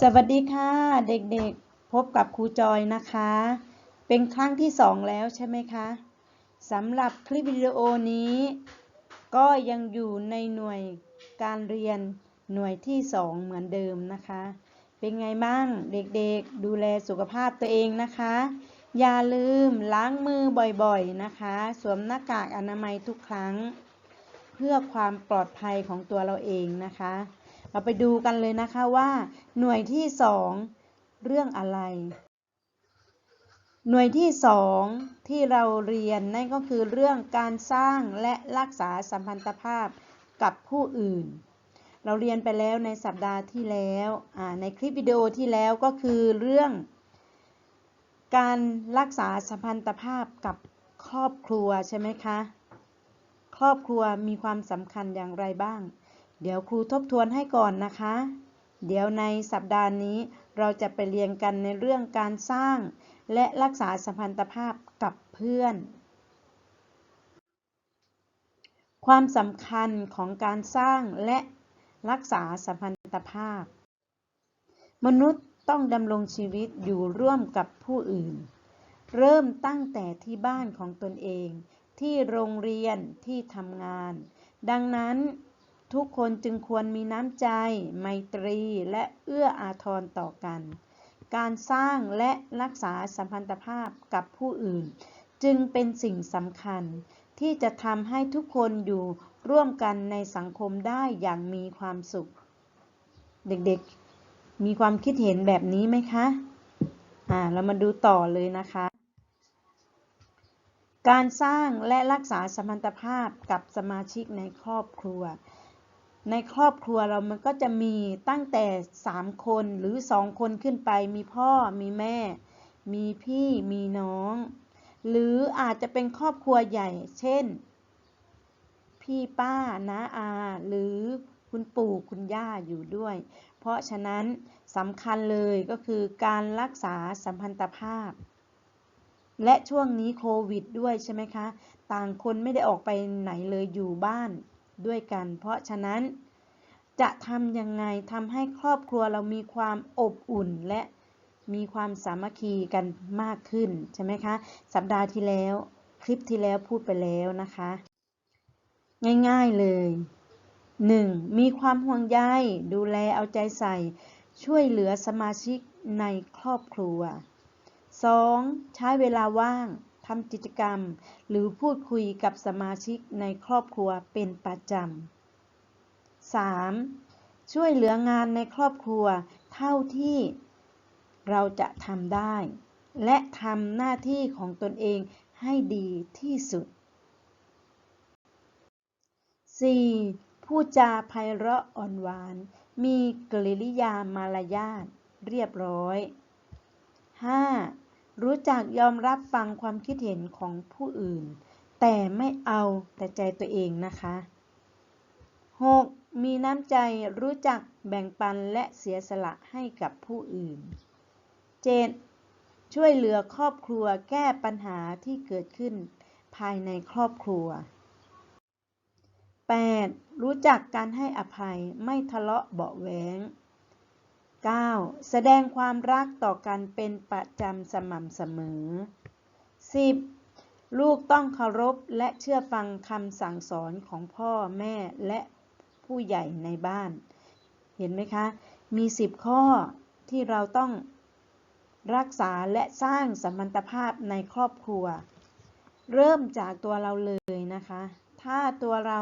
สวัสดีค่ะเด็กๆพบกับครูจอยนะคะ เป็นครั้งที่สองแล้วใช่ไหมคะสำหรับคลิปวิดีโอนี้ ก็ยังอยู่ในหน่วยการเรียนหน่วยที่สองเหมือนเดิมนะคะ เป็นไงบ้างเด็กๆดูแลสุขภาพตัวเองนะคะ อย่าลืมล้างมือบ่อยๆนะคะ สวมหน้ากากอนามัยทุกครั้ง เพื่อความปลอดภัยของตัวเราเองนะคะ เราไปดูกันเลยนะคะว่าหน่วยที่สองเรื่องอะไร หน่วยที่สองที่เราเรียนนั่นก็คือเรื่องการสร้างและรักษาสัมพันธภาพกับผู้อื่น เราเรียนไปแล้วในสัปดาห์ที่แล้วในคลิปวิดีโอที่แล้วก็คือเรื่อง การรักษาสัมพันธภาพกับครอบครัวใช่ไหมคะ ครอบครัวมีความสำคัญอย่างไรบ้าง เดี๋ยวครูทบทวนให้ก่อนนะคะ เดี๋ยวในสัปดาห์นี้เราจะไปเรียนกันในเรื่องการสร้าง และรักษาสัมพันธภาพกับเพื่อน ความสำคัญของการสร้างและรักษาสัมพันธภาพ มนุษย์ต้องดำรงชีวิตอยู่ร่วมกับผู้อื่น เริ่มตั้งแต่ที่บ้านของตนเอง ที่โรงเรียนที่ทำงาน ดังนั้น ทุกคนจึงควรมีน้ำใจ ไมตรีและเอื้ออาทรต่อกัน การสร้างและรักษาสัมพันธภาพกับผู้อื่น จึงเป็นสิ่งสำคัญ ที่จะทำให้ทุกคนอยู่ร่วมกันในสังคมได้อย่างมีความสุข เด็กๆ มีความคิดเห็นแบบนี้ไหมคะ อ่า เรามาดูต่อเลยนะคะการสร้างและรักษาสมพันธภาพกับสมาชิกในครอบครัว ในครอบครัวเรามันก็จะมีตั้งแต่ 3 คนหรือ 2 คนขึ้นไป มีพ่อ มีแม่ มีพี่ มีน้อง หรืออาจจะเป็นครอบครัวใหญ่ เช่น พี่ป้าน้าอา หรือคุณปู่คุณย่าอยู่ด้วย เพราะฉะนั้นสำคัญเลยก็คือการรักษาสัมพันธภาพ และช่วงนี้โควิดด้วยใช่ไหมคะ ต่างคนไม่ได้ออกไปไหนเลยอยู่บ้าน ด้วยกัน เพราะฉะนั้น จะทำยังไงทำให้ครอบครัวเรามีความอบอุ่นและมีความสามัคคีกันมากขึ้นใช่ไหมคะ สัปดาห์ที่แล้วคลิปที่แล้วพูดไปแล้วนะคะ ง่าย ๆเลย 1. มีความห่วงใยดูแลเอาใจใส่ ช่วยเหลือสมาชิกในครอบครัว 2. ใช้เวลาว่าง ทำกิจกรรม หรือพูดคุยกับสมาชิกในครอบครัวเป็นประจำ 3. ช่วยเหลืองานในครอบครัวเท่าที่เราจะทำได้ และทำหน้าที่ของตนเองให้ดีที่สุด 4. พูดจาไพเราะอ่อนหวาน มีกริยามารยาทเรียบร้อย 5. รู้จักยอมรับฟังความคิดเห็นของผู้อื่น แต่ไม่เอาแต่ใจตัวเองนะคะ 6. มีน้ำใจรู้จักแบ่งปันและเสียสละให้กับผู้อื่น 7. ช่วยเหลือครอบครัวแก้ปัญหาที่เกิดขึ้นภายในครอบครัว 8. รู้จักการให้อภัยไม่ทะเลาะเบาแหวง 9. แสดงความรักต่อกันเป็นประจำสม่ำเสมอ 10. ลูกต้องเคารพและเชื่อฟังคำสั่งสอนของพ่อแม่และผู้ใหญ่ในบ้าน เห็นไหมคะ มี 10 ข้อที่เราต้องรักษาและสร้างสมพันธภาพในครอบครัว เริ่มจากตัวเราเลยนะคะ ถ้าตัวเรา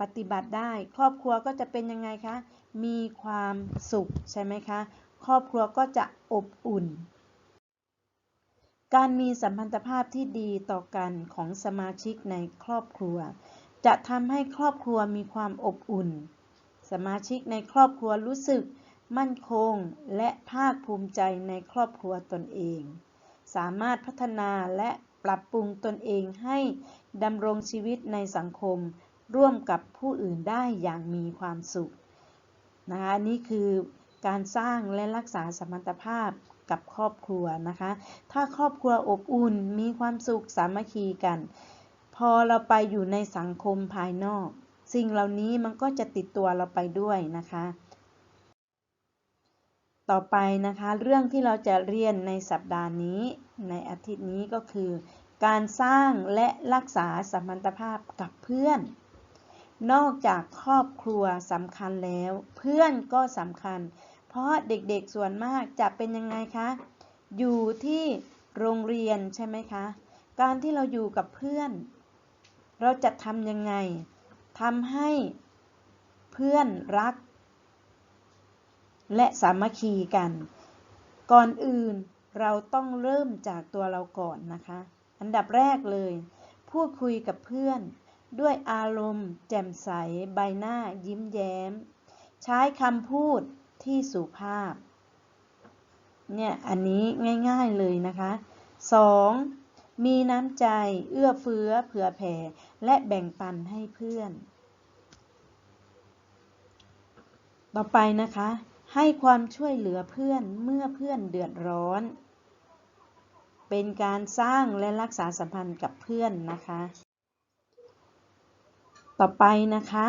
ปฏิบัติได้ ครอบครัวก็จะเป็นยังไงคะ มีความสุขใช่ไหมคะ ครอบครัวก็จะอบอุ่น การมีสัมพันธภาพที่ดีต่อกันของสมาชิกในครอบครัว จะทำให้ครอบครัวมีความอบอุ่น สมาชิกในครอบครัวรู้สึกมั่นคงและภาคภูมิใจในครอบครัวตนเอง สามารถพัฒนาและปรับปรุงตนเองให้ดำรงชีวิตในสังคม ร่วมกับผู้อื่นได้อย่างมีความสุขนะคะนี่คือการสร้างและรักษาสมรรถภาพกับครอบครัวนะคะ ถ้าครอบครัวอบอุ่นมีความสุขสามัคคีกัน พอเราไปอยู่ในสังคมภายนอก สิ่งเหล่านี้มันก็จะติดตัวเราไปด้วยนะคะ ต่อไปนะคะเรื่องที่เราจะเรียนในสัปดาห์นี้ ในอาทิตย์นี้ก็คือ การสร้างและรักษาสัมพันธภาพกับเพื่อน นอกจากครอบครัวสำคัญแล้ว เพื่อนก็สำคัญ เพราะเด็กๆส่วนมากจะเป็นยังไงคะ อยู่ที่โรงเรียนใช่ไหมคะ การที่เราอยู่กับเพื่อน เราจะทำยังไงทำให้เพื่อนรัก และสามัคคีกัน ก่อนอื่นเราต้องเริ่มจากตัวเราก่อนนะคะ อันดับแรกเลย พูดคุยกับเพื่อน ด้วยอารมณ์ แจ่มใส ใบหน้า ยิ้มแย้ม ใช้คำพูดที่สุภาพ เนี่ย อันนี้ง่ายๆเลยนะคะ 2. มีน้ำใจ เอื้อเฟื้อ เผื่อแผ่ และแบ่งปันให้เพื่อน ต่อไปนะคะ ให้ความช่วยเหลือเพื่อนเมื่อเพื่อนเดือดร้อน เป็นการสร้างและรักษาสัมพันธ์กับเพื่อนนะคะ ต่อไปนะคะ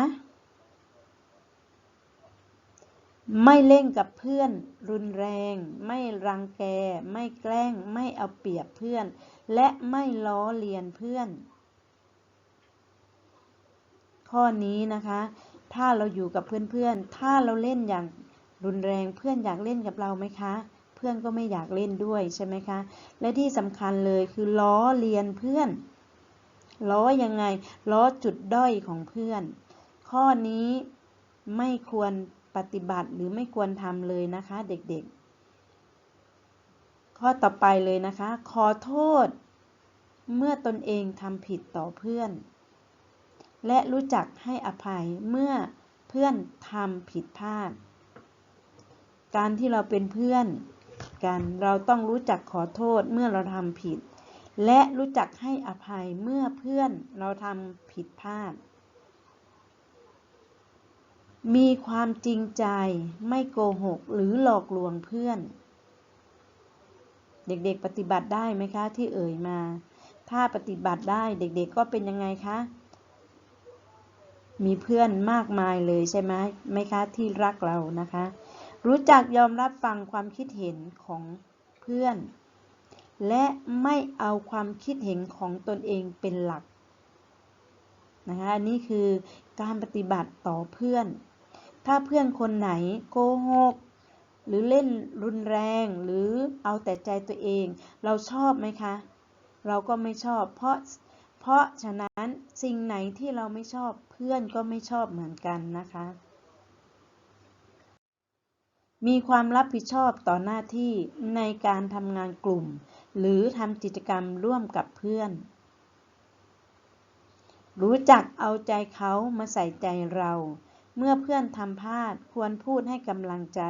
ไม่เล่นกับเพื่อนรุนแรง ไม่รังแก ไม่แกล้ง ไม่เอาเปรียบเพื่อน และไม่ล้อเลียนเพื่อน ข้อนี้นะคะ ถ้าเราอยู่กับเพื่อนๆ ถ้าเราเล่นอย่างรุนแรงเพื่อนอยากเล่นกับเราไหมคะ เพื่อนก็ไม่อยากเล่นด้วยใช่ไหมคะ และที่สำคัญเลยคือล้อเลียนเพื่อน ล้อยังไง ล้อจุดด้อยของเพื่อน ข้อนี้ไม่ควรปฏิบัติหรือไม่ควรทำเลยนะคะเด็กๆ ข้อต่อไปเลยนะคะ ขอโทษ เมื่อตนเองทำผิดต่อเพื่อน และรู้จักให้อภัยเมื่อเพื่อนทำผิดพลาด การที่เราเป็นเพื่อนกันเราต้องรู้จักขอโทษเมื่อเราทำผิด และรู้จักให้อภัยเมื่อเพื่อนเราทำผิดพลาด มีความจริงใจไม่โกหกหรือหลอกลวงเพื่อน เด็กๆปฏิบัติได้ไหมคะที่เอ่ยมา ถ้าปฏิบัติได้เด็กๆก็เป็นยังไงคะ มีเพื่อนมากมายเลยใช่ไหมไหมคะที่รักเรานะคะ รู้จักยอมรับฟังความคิดเห็นของเพื่อน และไม่เอาความคิดเห็นของตนเองเป็นหลักนะคะนนี้คือการปฏิบัติต่อเพื่อน ถ้าเพื่อนคนไหนโกหกหรือเล่นรุนแรงหรือเอาแต่ใจตัวเอง เราชอบไหมคะ เราก็ไม่ชอบ เพราะเพราะฉะนั้นสิ่งไหนที่เราไม่ชอบเพื่อนก็ไม่ชอบเหมือนกันนะคะ มีความรับผิดชอบต่อหน้าที่ในการทำงานกลุ่ม หรือทำกิจกรรมร่วมกับเพื่อน รู้จักเอาใจเขามาใส่ใจเรา เมื่อเพื่อนทำพลาดควรพูดให้กำลังใจ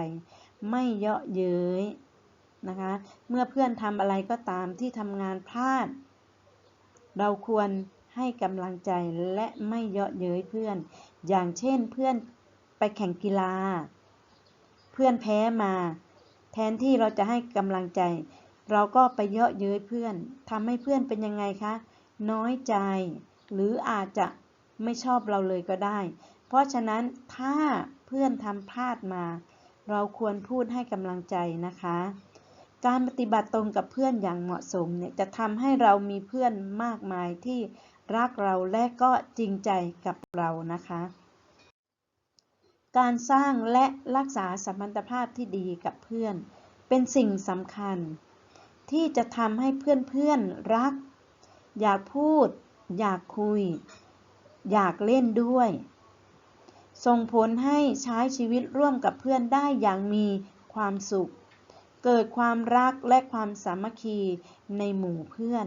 ไม่เยาะเย้ยนะคะ เมื่อเพื่อนทำอะไรก็ตามที่ทำงานพลาด เราควรให้กำลังใจและไม่เยาะเย้ยเพื่อน อย่างเช่นเพื่อนไปแข่งกีฬา เพื่อนแพ้มา แทนที่เราจะให้กำลังใจ เราก็ไปเยาะเย้ยเพื่อนทำให้เพื่อนเป็นยังไงคะ น้อยใจ หรืออาจจะไม่ชอบเราเลยก็ได้ เพราะฉะนั้นถ้าเพื่อนทำพลาดมา เราควรพูดให้กำลังใจนะคะ การปฏิบัติตรงกับเพื่อนอย่างเหมาะสมเนี่ยจะทำให้เรามีเพื่อนมากมายที่รักเราและก็จริงใจกับเรานะคะ การสร้างและรักษาสัมพันธภาพที่ดีกับเพื่อน เป็นสิ่งสำคัญ ที่จะทำให้เพื่อนๆรัก อยากพูด อยากคุย อยากเล่นด้วย ส่งผลให้ใช้ชีวิตร่วมกับเพื่อนได้อย่างมีความสุข เกิดความรักและความสามัคคีในหมู่เพื่อน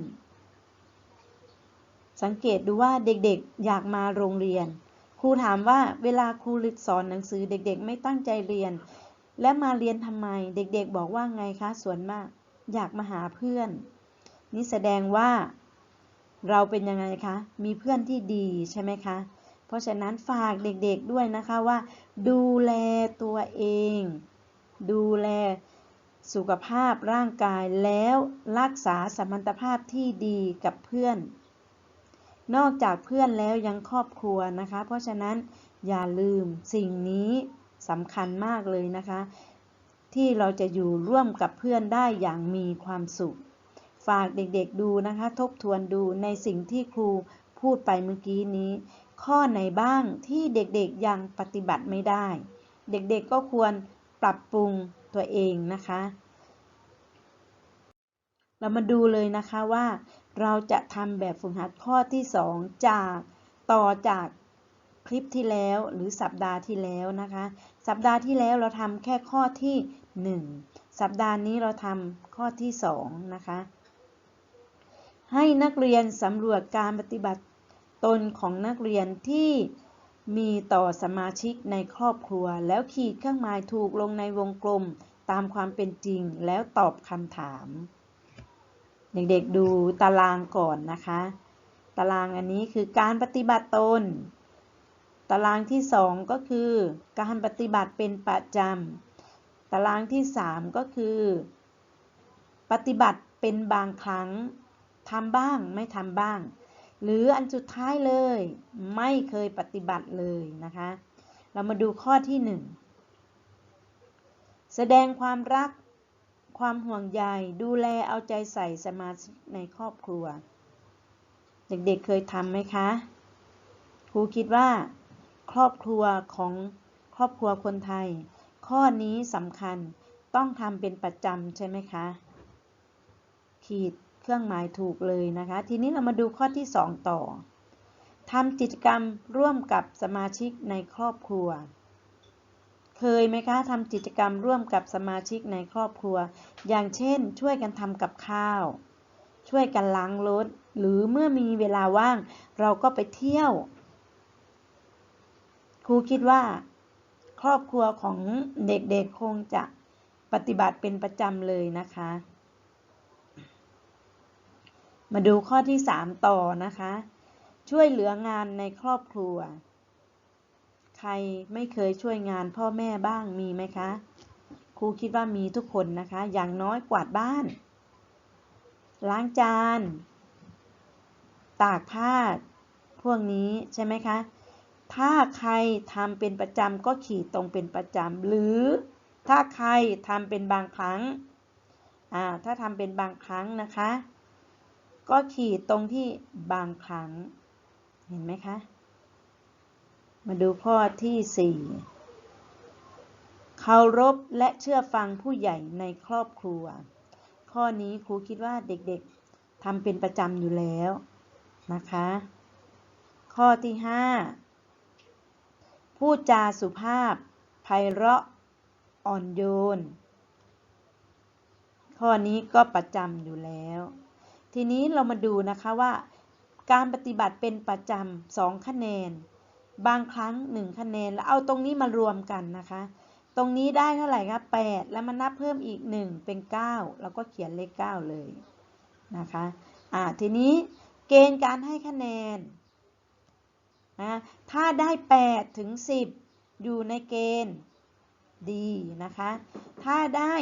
สังเกตดูว่าเด็กๆอยากมาโรงเรียน ครูถามว่าเวลาครูสอนหนังสือเด็กๆ ไม่ตั้งใจเรียน และมาเรียนทำไม เด็กๆ บอกว่าไงคะส่วนมาก อยากมาหาเพื่อน นี่แสดงว่าเราเป็นยังไงคะ มีเพื่อนที่ดีใช่ไหมคะ เพราะฉะนั้นฝากเด็กๆด้วยนะคะว่า ดูแลตัวเอง ดูแลสุขภาพร่างกายแล้วรักษาสมพันธภาพที่ดีกับเพื่อน นอกจากเพื่อนแล้วยังครอบครัวนะคะ เพราะฉะนั้นอย่าลืมสิ่งนี้สำคัญมากเลยนะคะ ที่เราจะอยู่ร่วมกับเพื่อนได้อย่างมีความสุข ฝากเด็กๆดูนะคะ ทบทวนดูในสิ่งที่ครูพูดไปเมื่อกี้นี้ ข้อไหนบ้างที่เด็กๆยังปฏิบัติไม่ได้ เด็กๆก็ควรปรับปรุงตัวเองนะคะ เรามาดูเลยนะคะว่า เราจะทำแบบฝึกหัดข้อที่ 2 จากต่อจากคลิปที่แล้วหรือสัปดาห์ที่แล้วนะคะ สัปดาห์ที่แล้วเราทำแค่ข้อที่ 1 สัปดาห์นี้เราทำข้อที่ 2 นะคะ ให้นักเรียนสำรวจการปฏิบัติตนของนักเรียนที่มีต่อสมาชิกในครอบครัว แล้วขีดเครื่องหมายถูกลงในวงกลมตามความเป็นจริงแล้วตอบคำถาม เด็กๆดูตารางก่อนนะคะ ตารางอันนี้คือการปฏิบัติตน ตารางที่สองก็คือ การปฏิบัติเป็นประจำ ตารางที่สามก็คือ ปฏิบัติเป็นบางครั้งทำบ้างไม่ทำบ้าง หรืออันสุดท้ายเลย ไม่เคยปฏิบัติเลยนะคะ เรามาดูข้อที่หนึ่งแสดงความรักความห่วงใยดูแลเอาใจใส่สมาชิกในครอบครัว เด็กๆเเคยทำไหมคะครูคิดว่า ครอบครัวของครอบครัวคนไทย ข้อนี้สำคัญต้องทำเป็นประจำใช่ไหมคะ ขีดเครื่องหมายถูกเลยนะคะ ทีนี้เรามาดูข้อที่ 2 ต่อทำกิจกรรมร่วมกับสมาชิกในครอบครัว เคยไหมคะทำกิจกรรมร่วมกับสมาชิกในครอบครัว อย่างเช่น ช่วยกันทำกับข้าว ช่วยกันล้างรถ หรือเมื่อมีเวลาว่าง เราก็ไปเที่ยว ครูคิดว่า ครอบครัวของเด็กๆคงจะปฏิบัติเป็นประจำเลยนะคะ มาดูข้อที่ 3 ต่อนะคะ ช่วยเหลืองานในครอบครัว ใครไม่เคยช่วยงานพ่อแม่บ้างมีไหมคะครูคิดว่ามีทุกคนนะคะ อย่างน้อยกวาดบ้าน ล้างจาน ตากผ้า พวกนี้ใช่ไหมคะ ถ้าใครทำเป็นประจำก็ขีดตรงเป็นประจำหรือถ้าใครทำเป็นบางครั้งอ่าถ้าทำเป็นบางครั้งนะคะ ก็ขีดตรงที่บางครั้ง เห็นไหมคะ มาดูข้อที่4เคารพและเชื่อฟังผู้ใหญ่ในครอบครัว ข้อนี้ครูคิดว่าเด็กๆทำเป็นประจำอยู่แล้วนะคะ ข้อที่5 พูดจาสุภาพ ไพเราะ อ่อนโยน ข้อนี้ก็ประจำอยู่แล้ว ทีนี้เรามาดูนะคะว่า การปฏิบัติเป็นประจำสองคะแนน บางครั้งหนึ่งคะแนน แล้วเอาตรงนี้มารวมกันนะคะ ตรงนี้ได้เท่าไหร่ครับ8แล้วมานับเพิ่มอีก1เป็น9แล้วก็เขียนเลข9เลยนะคะ อ่า ทีนี้เกณฑ์การให้คะแนน นะถ้าได้8ถึง10 อยู่ในเกณฑ์ดีนะคะ ถ้าได้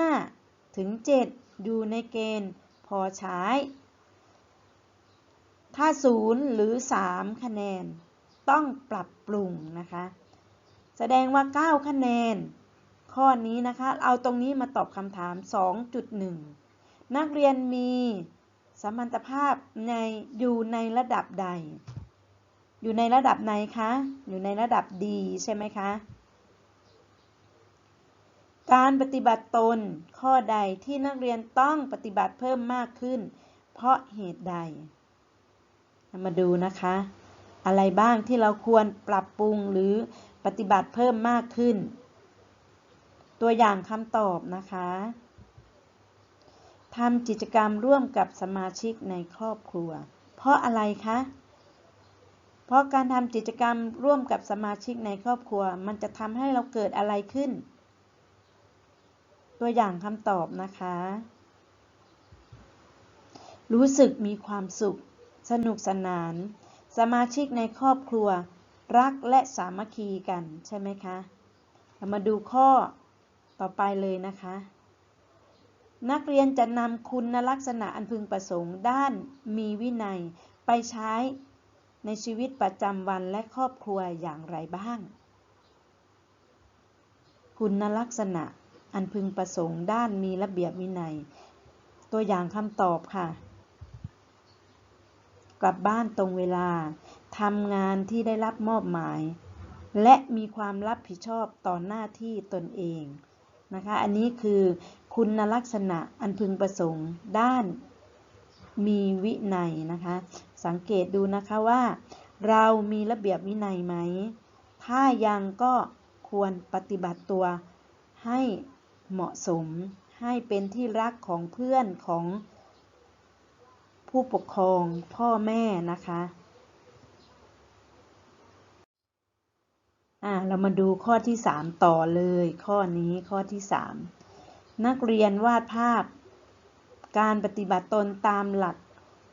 5ถึง7 อยู่ในเกณฑ์พอใช้ ถ้า 0 หรือ 3 คะแนนต้องปรับปรุงนะคะ แสดงว่า 9 คะแนน ข้อนี้นะคะ เอาตรงนี้มาตอบคำถาม 2.1 นักเรียนมี สมรรถภาพในอยู่ในระดับใด อยู่ในระดับไหนคะ อยู่ในระดับดีใช่ไหมคะ การปฏิบัติตนข้อใดที่นักเรียนต้องปฏิบัติเพิ่มมากขึ้น เพราะเหตุใด มาดูนะคะ อะไรบ้างที่เราควรปรับปรุงหรือปฏิบัติเพิ่มมากขึ้น ตัวอย่างคำตอบนะคะ ทำกิจกรรมร่วมกับสมาชิกในครอบครัว เพราะอะไรคะ เพราะการทำกิจกรรมร่วมกับสมาชิกในครอบครัว มันจะทำให้เราเกิดอะไรขึ้น ตัวอย่างคำตอบนะคะ รู้สึกมีความสุข สนุกสนาน สมาชิกในครอบครัว รักและสามัคคีกันใช่ไหมคะ เรามาดูข้อต่อไปเลยนะคะ นักเรียนจะนำคุณลักษณะอันพึงประสงค์ด้านมีวินัยไปใช้ในชีวิตประจำวันและครอบครัวอย่างไรบ้าง คุณลักษณะอันพึงประสงค์ด้านมีระเบียบวินัย ตัวอย่างคำตอบค่ะ กลับบ้านตรงเวลาทำงานที่ได้รับมอบหมาย และมีความรับผิดชอบต่อหน้าที่ตนเอง นะคะ อันนี้คือคุณลักษณะอันพึงประสงค์ด้านมีวินัยนะคะ สังเกตดูนะคะว่า เรามีระเบียบวินัยไหม ถ้ายังก็ควรปฏิบัติตัวให้เหมาะสม ให้เป็นที่รักของเพื่อนของผู้ปกครองพ่อแม่นะคะ อ่าเรามาดูข้อที่ 3 ต่อเลย ข้อนี้ข้อที่ 3 นักเรียนวาดภาพ การปฏิบัติตนตามหลัก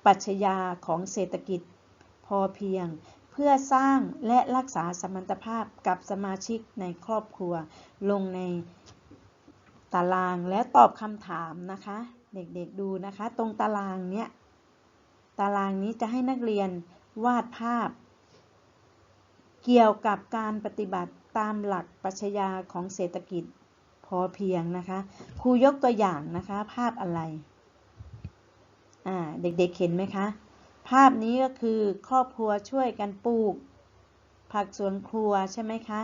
ปรัชญาของเศรษฐกิจพอเพียง เพื่อสร้างและรักษาสมรรถภาพกับสมาชิกในครอบครัว ลงในตารางแล้วตอบคำถามนะคะ เด็กๆดูนะคะ ตรงตารางเนี้ยตารางนี้จะให้นักเรียนวาดภาพ เกี่ยวกับการปฏิบัติตามหลักปรัชญาของเศรษฐกิจพอเพียงนะคะครูยกตัวอย่างนะคะภาพอะไรเด็กๆเห็นไหมคะ ภาพนี้ก็คือครอบครัวช่วยกันปลูก ผักสวนครัวใช่ไหมคะ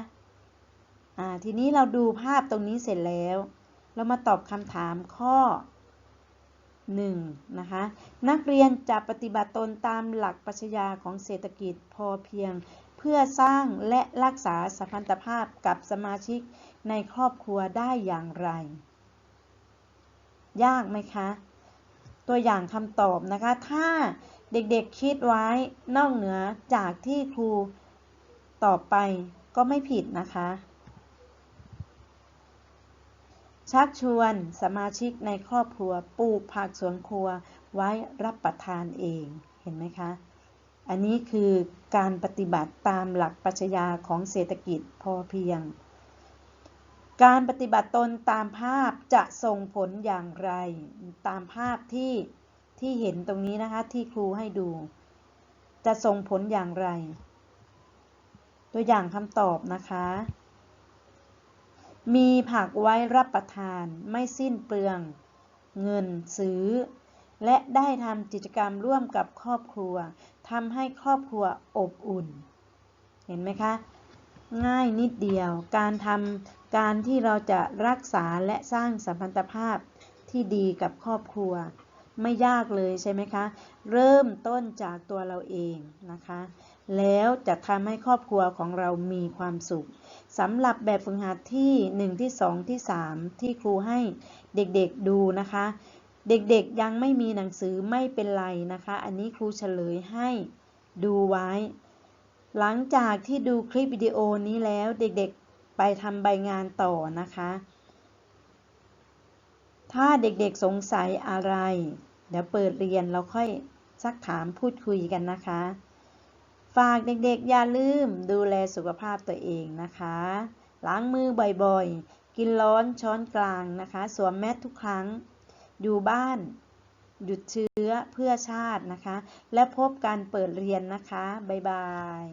ทีนี้เราดูภาพตรงนี้เสร็จแล้ว เรามาตอบคำถามข้อ 1. นะคะนักเรียนจะปฏิบัติตนตามหลักปรัชญาของเศรษฐกิจพอเพียง เพื่อสร้างและรักษาสัมพันธภาพกับสมาชิกในครอบครัวได้อย่างไร ยากไหมคะ ตัวอย่างคำตอบนะคะ ถ้าเด็กๆคิดไว้นอกเหนือจากที่ครูตอบไปก็ไม่ผิดนะคะ ชักชวนสมาชิกในครอบครัวปลูกผักสวนครัวไว้รับประทานเอง เห็นไหมคะ อันนี้คือการปฏิบัติตามหลักปรัชญาของเศรษฐกิจพอเพียง การปฏิบัติตนตามภาพจะส่งผลอย่างไร ตามภาพที่ที่เห็นตรงนี้นะคะที่ครูให้ดู จะส่งผลอย่างไร ตัวอย่างคำตอบนะคะ มีผักไว้รับประทานไม่สิ้นเปลือง เงินซื้อ และได้ทำกิจกรรมร่วมกับครอบครัวทำให้ครอบครัวอบอุ่น เห็นไหมคะ ง่ายนิดเดียวการทำการที่เราจะรักษาและสร้างสัมพันธภาพที่ดีกับครอบครัว ไม่ยากเลยใช่ไหมคะ เริ่มต้นจากตัวเราเองนะคะ แล้วจะทำให้ครอบครัวของเรามีความสุขสำหรับแบบฝึกหัดที่ 1 ที่ 2 ที่ 3 ที่ครูให้เด็กๆดูนะคะ เด็กๆยังไม่มีหนังสือไม่เป็นไรนะคะ อันนี้ครูเฉลยให้ดูไว้ หลังจากที่ดูคลิปวิดีโอนี้แล้วเด็กๆไปทำใบงานต่อนะคะ ถ้าเด็กๆสงสัยอะไร เดี๋ยวเปิดเรียนเราค่อยซักถามพูดคุยกันนะคะ ฝากเด็กๆอย่าลืมดูแลสุขภาพตัวเองนะคะ ล้างมือบ่อยๆ กินร้อนช้อนกลางนะคะ สวมแมสทุกครั้ง อยู่บ้าน หยุดเชื้อเพื่อชาตินะคะ และพบการเปิดเรียนนะคะ บ๊ายบาย